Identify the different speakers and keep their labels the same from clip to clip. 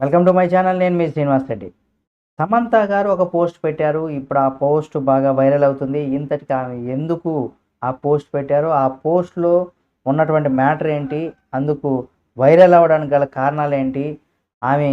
Speaker 1: Welcome to my channel నేను మీ శ్రీనివాస్ రెడ్డి. సమంత గారు ఒక పోస్ట్ పెట్టారు. ఇప్పుడు ఆ పోస్ట్ బాగా వైరల్ అవుతుంది. ఇంతటికి ఆమె ఎందుకు ఆ పోస్ట్ పెట్టారు? ఆ పోస్ట్లో ఉన్నటువంటి మ్యాటర్ ఏంటి? అందుకు వైరల్ అవ్వడానికి గల కారణాలు ఏంటి? ఆమె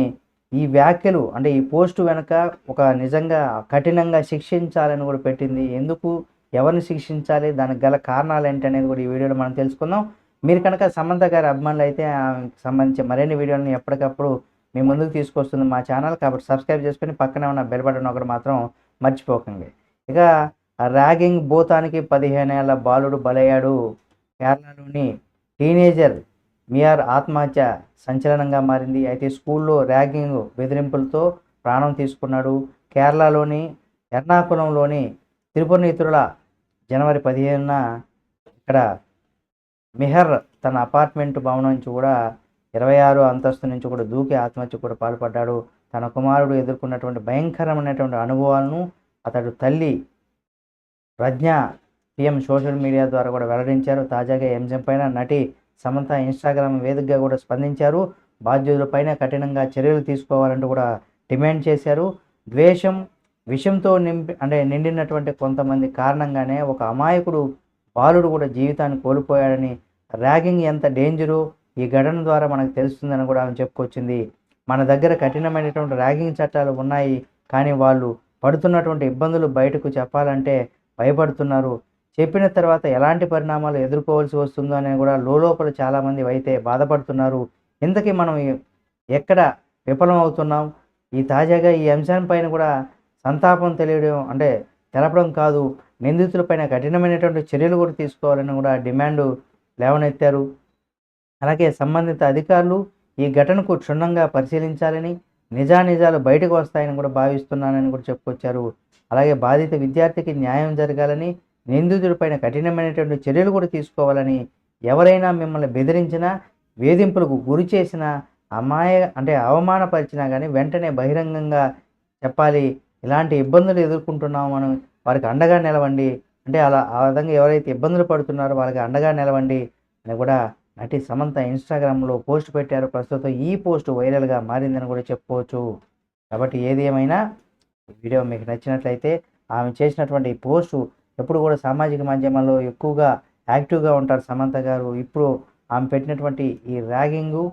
Speaker 1: ఈ వ్యాఖ్యలు అంటే ఈ పోస్ట్ వెనుక ఒక నిజంగా కఠినంగా శిక్షించాలని కూడా పెట్టింది. ఎందుకు ఎవరిని శిక్షించాలి? దానికి గల కారణాలు ఏంటి అనేది కూడా ఈ వీడియోలో మనం తెలుసుకుందాం. మీరు కనుక సమంత గారి అభిమానులు అయితే ఆమెకు సంబంధించి మరిన్ని వీడియోలను ఎప్పటికప్పుడు మీ ముందుకు తీసుకొస్తుంది మా ఛానల్ కాబట్టి సబ్స్క్రైబ్ చేసుకొని పక్కనే ఉన్న బెల్ బటన్ ఒకటి మాత్రం మర్చిపోకండి. ఇక ర్యాగింగ్ భూతానికి పదిహేను ఏళ్ళ బాలుడు బలయ్యాడు. కేరళలోని టీనేజర్ మియార్ ఆత్మహత్య సంచలనంగా మారింది. అయితే స్కూల్లో ర్యాగింగ్ బెదిరింపులతో ప్రాణం తీసుకున్నాడు. కేరళలోని ఎర్నాకుళంలోని తిరుపతితుల జనవరి పదిహేనున ఇక్కడ మిహర్ తన అపార్ట్మెంట్ భవనం నుంచి కూడా ఇరవై ఆరు అంతస్తు నుంచి కూడా దూకి ఆత్మహత్య కూడా పాల్పడ్డాడు. తన కుమారుడు ఎదుర్కొన్నటువంటి భయంకరమైనటువంటి అనుభవాలను అతడు తల్లి ప్రజ్ఞ పిఎం సోషల్ మీడియా ద్వారా కూడా వెల్లడించారు. తాజాగా ఎంజెం పైన నటి సమంత ఇన్స్టాగ్రామ్ వేదికగా కూడా స్పందించారు. బాధ్యులపైన కఠినంగా చర్యలు తీసుకోవాలంటూ కూడా డిమాండ్ చేశారు. ద్వేషం విషంతో నింపి అంటే నిండినటువంటి కొంతమంది కారణంగానే ఒక అమాయకుడు బాలుడు కూడా జీవితాన్ని కోల్పోయాడని ర్యాగింగ్ ఎంత డేంజరు ఈ ఘటన ద్వారా మనకు తెలుస్తుందని కూడా ఆమె చెప్పుకొచ్చింది. మన దగ్గర కఠినమైనటువంటి ర్యాగింగ్ చట్టాలు ఉన్నాయి. కానీ వాళ్ళు పడుతున్నటువంటి ఇబ్బందులు బయటకు చెప్పాలంటే భయపడుతున్నారు. చెప్పిన తర్వాత ఎలాంటి పరిణామాలు ఎదుర్కోవాల్సి వస్తుందో అని కూడా లోపల చాలామంది అయితే బాధపడుతున్నారు. ఇంతకీ మనం ఎక్కడ విఫలం అవుతున్నాం? ఈ తాజాగా ఈ అంశాలపైన కూడా సంతాపం తెలియడం అంటే తెలపడం కాదు. నిందితులపైన కఠినమైనటువంటి చర్యలు కూడా తీసుకోవాలని కూడా డిమాండ్ లేవనెత్తారు. అలాగే సంబంధిత అధికారులు ఈ ఘటనకు క్షుణ్ణంగా పరిశీలించాలని నిజానిజాలు బయటకు వస్తాయని కూడా భావిస్తున్నానని కూడా చెప్పుకొచ్చారు. అలాగే బాధిత విద్యార్థికి న్యాయం జరగాలని నిందితుడిపైన కఠినమైనటువంటి చర్యలు కూడా తీసుకోవాలని ఎవరైనా మిమ్మల్ని బెదిరించినా వేధింపులకు గురి చేసిన అమాయ అంటే అవమానపరిచినా కానీ వెంటనే బహిరంగంగా చెప్పాలి. ఇలాంటి ఇబ్బందులు ఎదుర్కొంటున్నాము మనం. వారికి అండగా నిలవండి. అంటే అలా ఆ విధంగా ఎవరైతే ఇబ్బందులు పడుతున్నారో వాళ్ళకి అండగా నిలవండి అని కూడా నటి సమంత ఇన్స్టాగ్రామ్లో పోస్ట్ పెట్టారు. ప్రస్తుతం ఈ పోస్ట్ వైరల్గా మారిందని కూడా చెప్పుకోవచ్చు. కాబట్టి ఏది ఏమైనా ఈ వీడియో మీకు నచ్చినట్లయితే ఆమె చేసినటువంటి ఈ పోస్టు ఎప్పుడు కూడా సామాజిక మాధ్యమాల్లో ఎక్కువగా యాక్టివ్గా ఉంటారు సమంత గారు. ఇప్పుడు ఆమె పెట్టినటువంటి ఈ ర్యాగింగు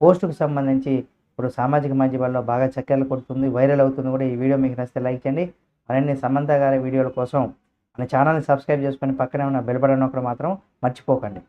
Speaker 1: పోస్టుకు సంబంధించి ఇప్పుడు సామాజిక మాధ్యమాల్లో బాగా చక్కెర కొడుతుంది వైరల్ అవుతుంది కూడా ఈ వీడియో మీకు నచ్చితే లైక్ చేయండి. మరిన్ని సమంత గారి వీడియోల కోసం మన ఛానల్ని సబ్స్క్రైబ్ చేసుకొని పక్కనే ఉన్న బెల్ బటన్ ఒకటి మాత్రం మర్చిపోకండి.